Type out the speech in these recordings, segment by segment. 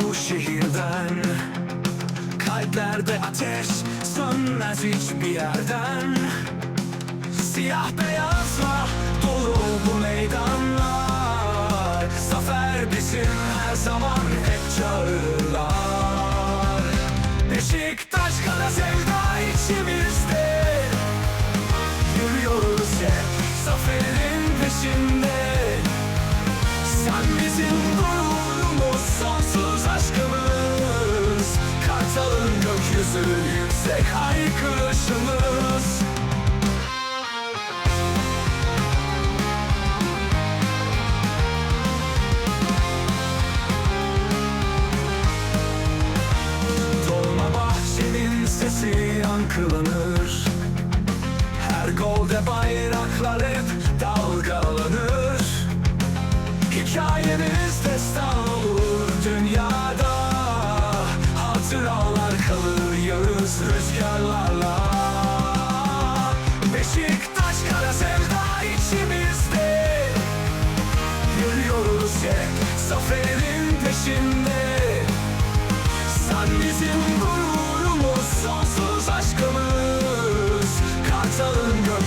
bu şehirden. Kalplerde ateş sönmez hiçbir yerden. Siyah beyazla dolu bu meydanlar. Zafer bizim her zaman hep çağrılar Beşiktaş kara sevda içimizde. Yürüyoruz hep zaferin peşinde gökyüzü, yüksek haykırışımız Dolma bahçenin sesi yankılanır. Her golde bayraklar hep dalgalanır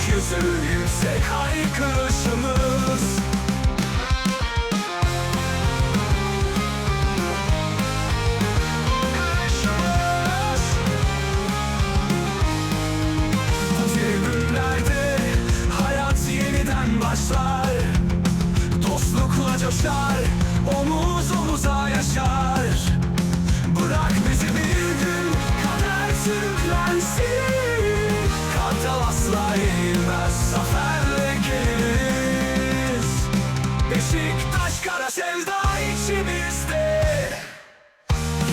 gökyüzü, yüksek haykırışımız. Başlar. Dostlukla coşar, omuz omuza yaşar. Bırak asla yenilmez. Zaferle geliriz. Beşiktaş kara sevda içimizde.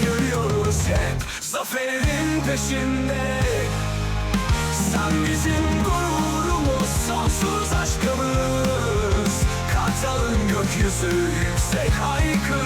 Yürüyoruz hep zaferin peşinde. Sen bizim gururumuz sonsuz aşkımız. Kartalın gökyüzü yüksek haykır